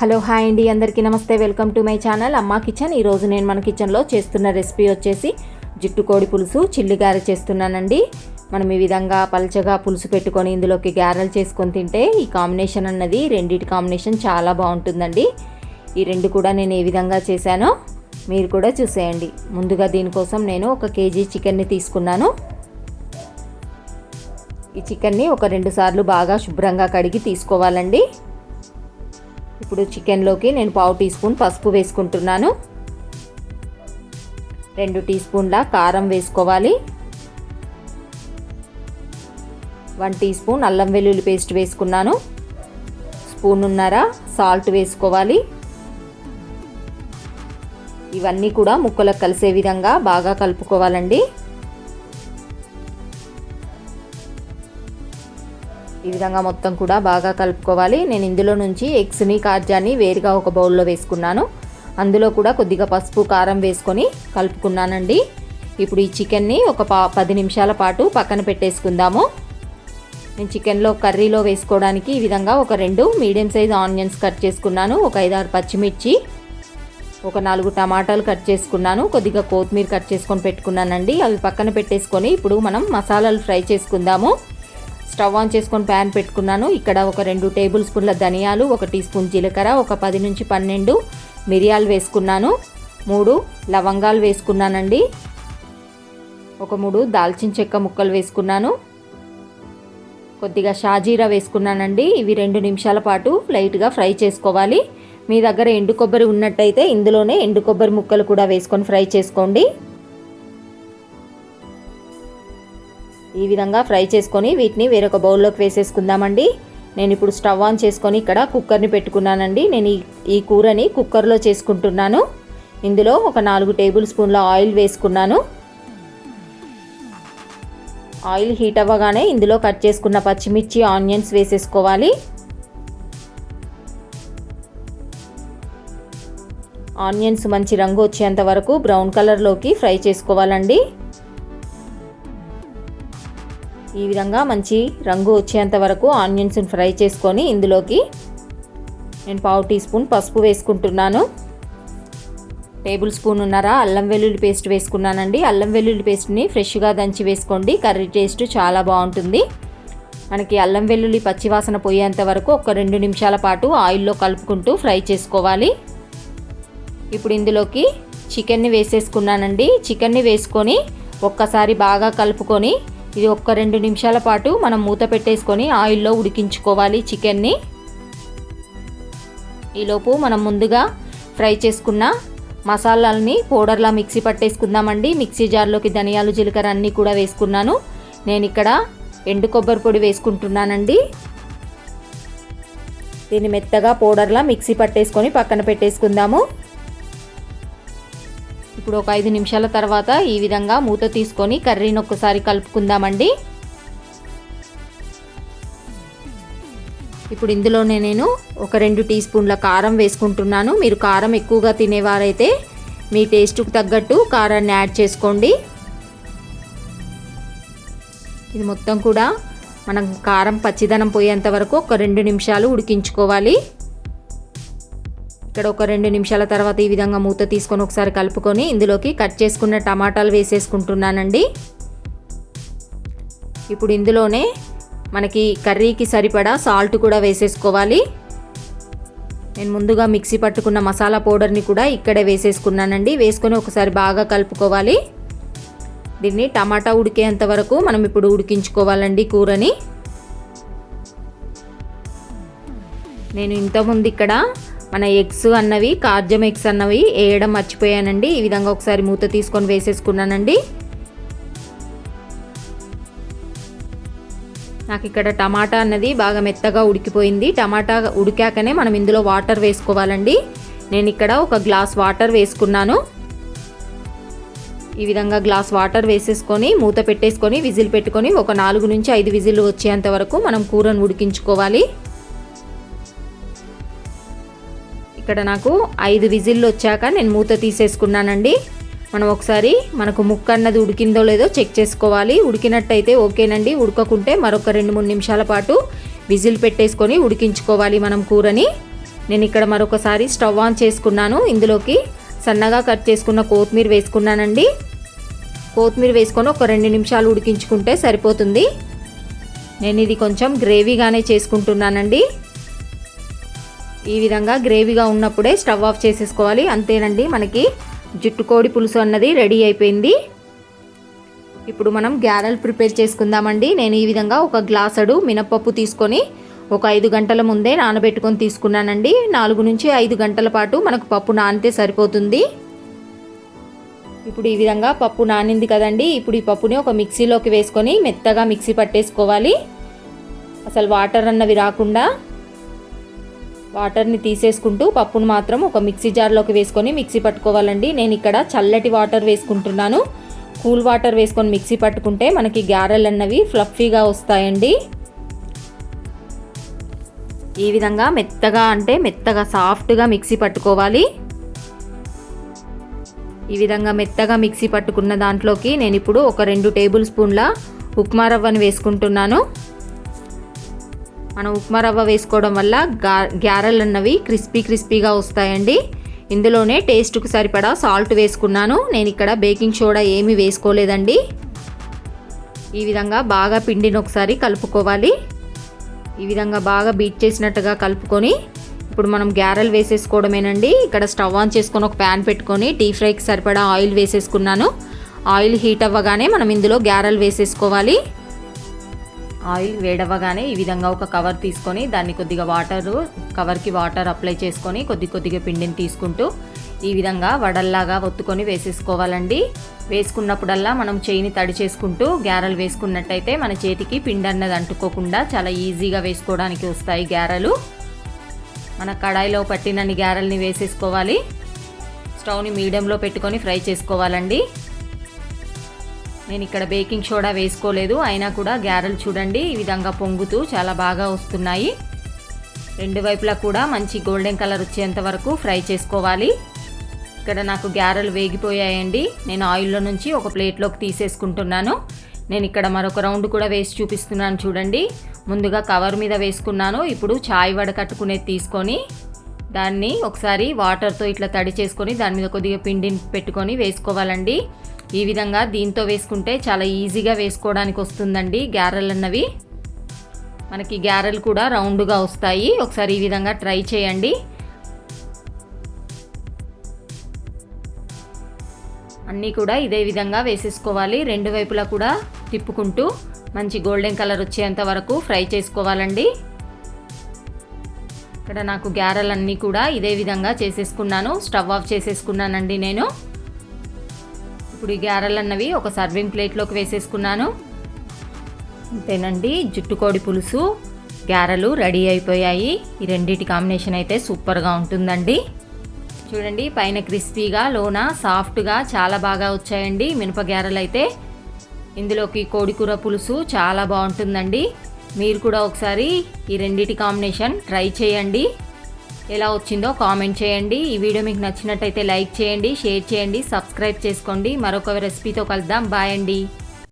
Hello hi అండి. అందరికీ నమస్తే. Welcome to my channel. Amma kitchen. ఈరోజు నేను మన కిచెన్లో చేస్తున్న రెసిపీ వచ్చేసి జుట్టు కోడి పులుసు చిల్లి గారె చేస్తున్నానండి. మనం ఈ విధంగా పలచగా పులుసు పెట్టుకొని ఇందులోకి గారెలు చేసుకొని తింటే ఈ కాంబినేషన్ అన్నది రెండిటి కాంబినేషన్ చాలా బాగుంటుందండి. ఈ రెండు కూడా నేను ఏ విధంగా చేశానో మీరు కూడా చూసేయండి. ముందుగా దీనికోసం నేను ఒక కేజీ చికెన్ని తీసుకున్నాను. ఈ చికెన్ని ఒక రెండు సార్లు బాగా శుభ్రంగా కడిగి తీసుకోవాలండి. ఇప్పుడు చికెన్లోకి నేను పావు టీ స్పూన్ పసుపు వేసుకుంటున్నాను. రెండు టీ స్పూన్ల కారం వేసుకోవాలి. వన్ టీ స్పూన్ అల్లం వెల్లుల్లి పేస్ట్ వేసుకున్నాను. స్పూన్ ఉన్నర సాల్ట్ వేసుకోవాలి. ఇవన్నీ కూడా ముక్కలకు కలిసే విధంగా బాగా కలుపుకోవాలండి. ఈ విధంగా మొత్తం కూడా బాగా కలుపుకోవాలి. నేను ఇందులో నుంచి ఎగ్స్ని కాజాన్ని వేరుగా ఒక బౌల్లో వేసుకున్నాను. అందులో కూడా కొద్దిగా పసుపు కారం వేసుకొని కలుపుకున్నానండి. ఇప్పుడు ఈ చికెన్ని ఒక పా పది నిమిషాల పాటు పక్కన పెట్టేసుకుందాము. నేను చికెన్లో కర్రీలో వేసుకోవడానికి ఈ విధంగా ఒక రెండు మీడియం సైజ్ ఆనియన్స్ కట్ చేసుకున్నాను. ఒక ఐదారు పచ్చిమిర్చి ఒక నాలుగు టమాటాలు కట్ చేసుకున్నాను. కొద్దిగా కొత్తిమీర కట్ చేసుకొని పెట్టుకున్నానండి. అవి పక్కన పెట్టేసుకొని ఇప్పుడు మనం మసాలాలు ఫ్రై చేసుకుందాము. స్టవ్ ఆన్ చేసుకొని ప్యాన్ పెట్టుకున్నాను. ఇక్కడ ఒక రెండు టేబుల్ స్పూన్ల ధనియాలు ఒక టీ స్పూన్ జీలకర్ర ఒక పది నుంచి పన్నెండు మిరియాలు వేసుకున్నాను. మూడు లవంగాలు వేసుకున్నానండి. ఒక మూడు దాల్చిన చెక్క ముక్కలు వేసుకున్నాను. కొద్దిగా షాజీరా వేసుకున్నానండి. ఇవి రెండు నిమిషాల పాటు లైట్గా ఫ్రై చేసుకోవాలి. మీ దగ్గర ఎండు కొబ్బరి ఉన్నట్టయితే ఇందులోనే ఎండు కొబ్బరి ముక్కలు కూడా వేసుకొని ఫ్రై చేసుకోండి. ఈ విధంగా ఫ్రై చేసుకొని వీటిని వేరొక బౌల్లోకి వేసేసుకుందామండి. నేను ఇప్పుడు స్టవ్ ఆన్ చేసుకొని ఇక్కడ కుక్కర్ని పెట్టుకున్నానండి. నేను ఈ కూరని కుక్కర్లో చేసుకుంటున్నాను. ఇందులో ఒక నాలుగు టేబుల్ స్పూన్ల ఆయిల్ వేసుకున్నాను. ఆయిల్ హీట్ అవ్వగానే ఇందులో కట్ చేసుకున్న పచ్చిమిర్చి ఆనియన్స్ వేసేసుకోవాలి. ఆనియన్స్ మంచి రంగు వచ్చేంత వరకు బ్రౌన్ కలర్లోకి ఫ్రై చేసుకోవాలండి. ఈ విధంగా మంచి రంగు వచ్చేంత వరకు ఆనియన్స్ని ఫ్రై చేసుకొని ఇందులోకి నేను పావు టీ స్పూన్ పసుపు వేసుకుంటున్నాను. టేబుల్ స్పూన్ ఉన్నారా అల్లం వెల్లుల్లి పేస్ట్ వేసుకున్నానండి. అల్లం వెల్లుల్లి పేస్ట్ని ఫ్రెష్గా దంచి వేసుకోండి. కర్రీ టేస్ట్ చాలా బాగుంటుంది. మనకి అల్లం వెల్లుల్లి పచ్చివాసన పోయేంత వరకు ఒక రెండు నిమిషాల పాటు ఆయిల్లో కలుపుకుంటూ ఫ్రై చేసుకోవాలి. ఇప్పుడు ఇందులోకి చికెన్ని వేసేసుకున్నానండి. చికెన్ని వేసుకొని ఒక్కసారి బాగా కలుపుకొని ఇది ఒక్క రెండు నిమిషాల పాటు మనం మూత పెట్టేసుకొని ఆయిల్లో ఉడికించుకోవాలి చికెన్ని. ఈలోపు మనం ముందుగా ఫ్రై చేసుకున్న మసాలాలని పౌడర్లా మిక్సీ పట్టేసుకుందామండి. మిక్సీ జార్లోకి ధనియాలు జీలకర్ర అన్నీ కూడా వేసుకున్నాను. నేను ఇక్కడ ఎండు కొబ్బరి పొడి వేసుకుంటున్నానండి. దీన్ని మెత్తగా పౌడర్లా మిక్సీ పట్టేసుకొని పక్కన పెట్టేసుకుందాము. ఇప్పుడు ఒక ఐదు నిమిషాల తర్వాత ఈ విధంగా మూత తీసుకొని కర్రీని ఒక్కసారి కలుపుకుందామండి. ఇప్పుడు ఇందులోనే నేను ఒక రెండు టీ స్పూన్ల కారం వేసుకుంటున్నాను. మీరు కారం ఎక్కువగా తినేవారైతే మీ టేస్ట్కు తగ్గట్టు కారాన్ని యాడ్ చేసుకోండి. ఇది మొత్తం కూడా మనం కారం పచ్చిదనం పోయేంత వరకు ఒక రెండు నిమిషాలు ఉడికించుకోవాలి. ఇక్కడ ఒక రెండు నిమిషాల తర్వాత ఈ విధంగా మూత తీసుకొని ఒకసారి కలుపుకొని ఇందులోకి కట్ చేసుకున్న టమాటాలు వేసేసుకుంటున్నానండి. ఇప్పుడు ఇందులోనే మనకి కర్రీకి సరిపడా సాల్ట్ కూడా వేసేసుకోవాలి. నేను ముందుగా మిక్సీ పట్టుకున్న మసాలా పౌడర్ని కూడా ఇక్కడే వేసేసుకున్నానండి. వేసుకొని ఒకసారి బాగా కలుపుకోవాలి. దీన్ని టమాటా ఉడికేంత వరకు మనం ఇప్పుడు ఉడికించుకోవాలండి కూరని. నేను ఇంతకుముందు ఇక్కడ మన ఎగ్స్ అన్నవి కార్జం ఎగ్స్ అన్నవి వేయడం మర్చిపోయానండి. ఈ విధంగా ఒకసారి మూత తీసుకొని వేసేసుకున్నానండి. నాకు ఇక్కడ టమాటా అన్నది బాగా మెత్తగా ఉడికిపోయింది. టమాటా ఉడికాకనే మనం ఇందులో వాటర్ వేసుకోవాలండి. నేను ఇక్కడ ఒక గ్లాస్ వాటర్ వేసుకున్నాను. ఈ విధంగా గ్లాస్ వాటర్ వేసేసుకొని మూత పెట్టేసుకొని విజిల్ పెట్టుకొని ఒక నాలుగు నుంచి ఐదు విజిల్ వచ్చేంత వరకు మనం కూరను ఉడికించుకోవాలి. ఇక్కడ నాకు ఐదు విజిల్లు వచ్చాక నేను మూత తీసేసుకున్నానండి. మనం ఒకసారి మనకు ముక్క అన్నది ఉడికిందో లేదో చెక్ చేసుకోవాలి. ఉడికినట్టయితే ఓకేనండి. ఉడకకుంటే మరొక రెండు మూడు నిమిషాల పాటు విజిల్ పెట్టేసుకొని ఉడికించుకోవాలి మనం కూరని. నేను ఇక్కడ మరొకసారి స్టవ్ ఆన్ చేసుకున్నాను. ఇందులోకి సన్నగా కట్ చేసుకున్న కొత్తిమీర వేసుకున్నానండి. కొత్తిమీర వేసుకొని ఒక రెండు నిమిషాలు ఉడికించుకుంటే సరిపోతుంది. నేను ఇది కొంచెం గ్రేవీగానే చేసుకుంటున్నానండి. ఈ విధంగా గ్రేవీగా ఉన్నప్పుడే స్టవ్ ఆఫ్ చేసేసుకోవాలి. అంతేనండి మనకి జుట్టుకోడి పులుసు అన్నది రెడీ అయిపోయింది. ఇప్పుడు మనం గ్యారెల్ ప్రిపేర్ చేసుకుందామండి. నేను ఈ విధంగా ఒక గ్లాసడు మినపప్పు తీసుకొని ఒక ఐదు గంటల ముందే నానబెట్టుకొని తీసుకున్నానండి. నాలుగు నుంచి ఐదు గంటల పాటు మనకు పప్పు నానితే సరిపోతుంది. ఇప్పుడు ఈ విధంగా పప్పు నానింది కదండి. ఇప్పుడు ఈ పప్పుని ఒక మిక్సీలోకి వేసుకొని మెత్తగా మిక్సీ పట్టేసుకోవాలి. అసలు వాటర్ అన్నవి రాకుండా వాటర్ని తీసేసుకుంటూ పప్పును మాత్రం ఒక మిక్సీ జార్లోకి వేసుకొని మిక్సీ పట్టుకోవాలండి. నేను ఇక్కడ చల్లటి వాటర్ వేసుకుంటున్నాను. కూల్ వాటర్ వేసుకొని మిక్సీ పట్టుకుంటే మనకి గారెలు అన్నవి ఫ్లఫీగా వస్తాయండి. ఈ విధంగా మెత్తగా అంటే మెత్తగా సాఫ్ట్గా మిక్సీ పట్టుకోవాలి. ఈ విధంగా మెత్తగా మిక్సీ పట్టుకున్న దాంట్లోకి నేను ఇప్పుడు ఒక రెండు టేబుల్ స్పూన్ల ఉప్మా రవ్వని వేసుకుంటున్నాను. మనం ఉప్మా రవ్వ వేసుకోవడం వల్ల గా గ్యారెలు అన్నవి క్రిస్పీ క్రిస్పీగా వస్తాయండి. ఇందులోనే టేస్ట్కు సరిపడా సాల్ట్ వేసుకున్నాను. నేను ఇక్కడ బేకింగ్ సోడా ఏమీ వేసుకోలేదండి. ఈ విధంగా బాగా పిండిని ఒకసారి కలుపుకోవాలి. ఈ విధంగా బాగా బీట్ చేసినట్టుగా కలుపుకొని ఇప్పుడు మనం గ్యారెలు వేసేసుకోవడమేనండి. ఇక్కడ స్టవ్ ఆన్ చేసుకొని ఒక ప్యాన్ పెట్టుకొని డీప్ ఫ్రైకి సరిపడా ఆయిల్ వేసేసుకున్నాను. ఆయిల్ హీట్ అవ్వగానే మనం ఇందులో గ్యారెలు వేసేసుకోవాలి. ఆయిల్ వేడవగానే ఈ విధంగా ఒక కవర్ తీసుకొని దాన్ని కొద్దిగా వాటర్ కవర్కి వాటర్ అప్లై చేసుకొని కొద్ది కొద్దిగా పిండిని తీసుకుంటూ ఈ విధంగా వడల్లాగా ఒత్తుకొని వేసేసుకోవాలండి. వేసుకున్నప్పుడల్లా మనం చేయిని తడి చేసుకుంటూ గ్యారెలు వేసుకున్నట్టయితే మన చేతికి పిండి అన్నది అంటుకోకుండా చాలా ఈజీగా వేసుకోవడానికి వస్తాయి గ్యారెలు మన కడాయిలో పట్టినన్ని గ్యారెల్ని వేసేసుకోవాలి. స్టవ్ని మీడియంలో పెట్టుకొని ఫ్రై చేసుకోవాలండి. నేను ఇక్కడ బేకింగ్ సోడా వేసుకోలేదు అయినా కూడా గ్యారెలు చూడండి ఈ విధంగా పొంగుతూ చాలా బాగా వస్తున్నాయి. రెండు వైపులా కూడా మంచి గోల్డెన్ కలర్ వచ్చేంత వరకు ఫ్రై చేసుకోవాలి. ఇక్కడ నాకు గ్యారెలు వేగిపోయాయండి. నేను ఆయిల్లో నుంచి ఒక ప్లేట్లోకి తీసేసుకుంటున్నాను. నేను ఇక్కడ మరొక రౌండ్ కూడా వేసి చూపిస్తున్నాను చూడండి. ముందుగా కవర్ మీద వేసుకున్నాను. ఇప్పుడు చాయ్ వడకట్టుకునేది తీసుకొని దాన్ని ఒకసారి వాటర్తో ఇట్లా తడి చేసుకొని దాని మీద కొద్దిగా పిండిని పెట్టుకొని వేసుకోవాలండి. ఈ విధంగా దీంతో వేసుకుంటే చాలా ఈజీగా వేసుకోవడానికి వస్తుందండి గ్యారెలు అన్నవి. మనకి గ్యారెలు కూడా రౌండ్గా వస్తాయి. ఒకసారి ఈ విధంగా ట్రై చేయండి. అన్నీ కూడా ఇదే విధంగా వేసేసుకోవాలి. రెండు వైపులా కూడా తిప్పుకుంటూ మంచి గోల్డెన్ కలర్ వచ్చేంత వరకు ఫ్రై చేసుకోవాలండి. ఇక్కడ నాకు గ్యారెలన్నీ కూడా ఇదే విధంగా చేసేసుకున్నాను. స్టవ్ ఆఫ్ చేసేసుకున్నానండి నేను. ఇప్పుడు ఈ గ్యారెలు అన్నవి ఒక సర్వింగ్ ప్లేట్లోకి వేసేసుకున్నాను. అంతేనండి జుట్టుకోడి పులుసు గ్యారెలు రెడీ అయిపోయాయి. ఈ రెండింటి కాంబినేషన్ అయితే సూపర్గా ఉంటుందండి. చూడండి పైన క్రిస్పీగా లోన సాఫ్ట్గా చాలా బాగా వచ్చాయండి మినప గ్యారెలు అయితే ఇందులోకి కోడికూర పులుసు చాలా బాగుంటుందండి. మీరు కూడా ఒకసారి ఈ రెండింటి కాంబినేషన్ ట్రై చేయండి. ఎలా వచ్చిందో కామెంట్ చేయండి. ఈ వీడియో మీకు నచ్చినట్టయితే లైక్ చేయండి షేర్ చేయండి సబ్స్క్రైబ్ చేసుకోండి. మరొక రెసిపీతో కలుద్దాం. బాయ్ అండి.